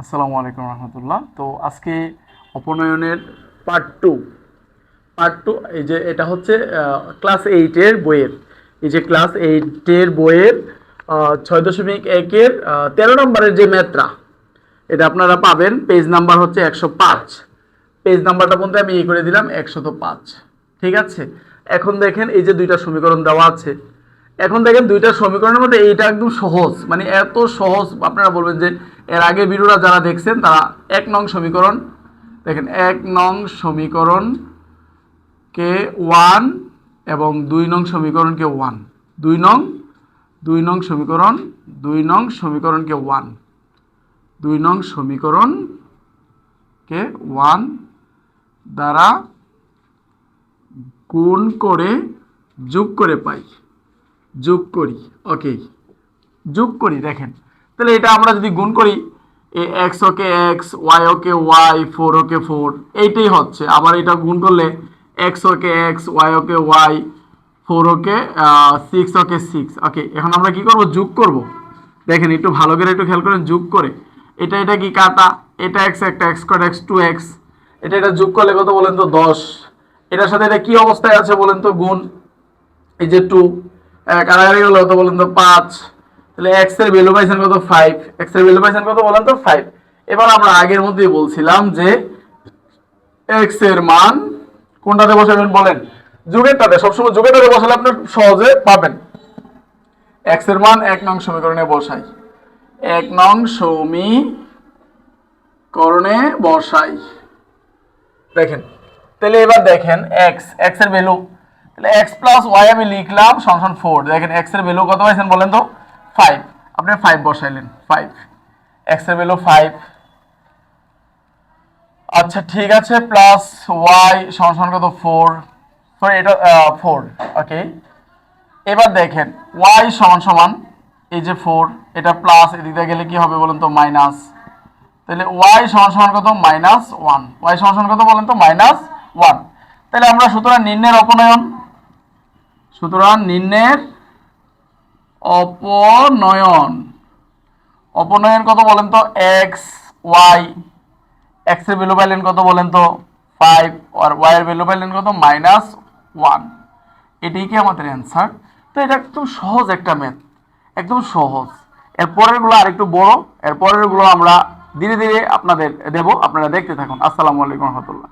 আসসালামু আলাইকুম রহমতুল্লাহ। তো আজকে অপনয়নের পার্ট টু পার্ট টু এই যে এটা হচ্ছে ক্লাস এইটের বইয়ের। এই যে ক্লাস এইটের বইয়ের ছয় দশমিক একের তেরো নম্বরের যে ম্যাথটা, এটা আপনারা পাবেন। পেজ নাম্বার হচ্ছে একশো পাঁচ। পেজ নাম্বারটা বলতে আমি ই করে দিলাম, একশত পাঁচ। ঠিক আছে? এখন দেখেন এই যে দুইটা সমীকরণ দেওয়া আছে। এখন দেখেন দুইটা সমীকরণের মধ্যে এইটা একদম সহজ মানে এত সহজ, আপনারা বলবেন যে এর আগে ভিডিওটা যারা দেখছেন, তারা এক নং সমীকরণ, দেখেন এক নং সমীকরণ কে ওয়ান এবং দুই নং সমীকরণকে ওয়ান, দুই নং দুই নং সমীকরণ, দুই নং সমীকরণকে ওয়ান, দুই নং সমীকরণকে ওয়ান দ্বারা গুণ করে যোগ করে পাই। যোগ করি ওকে যোগ করি, দেখেন। তাহলে এটা আমরা যদি গুণ করি, এ X okay X Y okay Y four okay four এইটাই হচ্ছে। আবার এটা গুণ করলে X okay X Y okay Y four okay six okay six okay এখন আমরা কি করব? যোগ করব। দেখেন, একটু ভালো করে একটু খেয়াল করেন, যোগ করে। এটা এটা কি কাটা? এটা এক্স একটা X cut X two X এটা এটা যোগ করলে কত বলেন তো? দশ। এটার সাথে এটা কি অবস্থায় আছে বলেন তো? গুণ, এই যে টু কারাগারি গেল কত বলেন তো পাঁচ। তাহলে এক্সের ভ্যালু পাইছেন কত ফাইভ এক্সের ভ্যালু পাইছেন কত বলেন তো ফাইভ এবার আমরা আগের মধ্যেই বলছিলাম যে এক্সের মান কোনটাতে বসাবেন বলেন? যুগেরটাতে, সবসময় যুগেরটাতে বসালে আপনি সহজে পাবেন। এক্সের মান এক নং সমীকরণে বসাই। এক নং সমীকরণে বসাই। দেখেন, তাহলে এবার দেখেন এক্স এক্সের ভ্যালু তাহলে এক্স প্লাস ওয়াই আমি লিখলাম সংশন ফোর দেখেন এক্সের ভ্যালু কত পাইছেন বলেন তো? ফাইভ আপনি ফাইভ বসাইলেন ফাইভ এক্সের ভ্যালু ফাইভ আচ্ছা ঠিক আছে প্লাস ওয়াই সংশন কত? ফোর সরি এটা ফোর ওকে এবার দেখেন ওয়াই সমান সমান, এই যে ফোর এটা প্লাস এদিকে গেলে কি হবে বলেন তো? মাইনাস তাহলে ওয়াই সমান সমান কত? মাইনাস ওয়ান ওয়াই সমান সমান কত বলেন তো? মাইনাস ওয়ান তাহলে আমরা সুতরাং নিম্নের অপনয়ন সুতরাং নিম্নের অপনয়ন। অপনয়ন কত বলেন তো? এক্স ওয়াই এক্সের ভ্যালু পাইলেন কত বলেন তো? ফাইভ আর ওয়াই এর ভ্যালু পাইলেন কত? মাইনাস ওয়ান এটাই কি আমাদের অ্যান্সার তো এটা একদম সহজ একটা ম্যাথ একদম সহজ। এর পরেরগুলো আর একটু বড়। এর পরেরগুলো আমরা ধীরে ধীরে আপনাদের দেব। আপনারা দেখতে থাকুন। আসসালামু আলাইকুম রহমতুল্লাহ।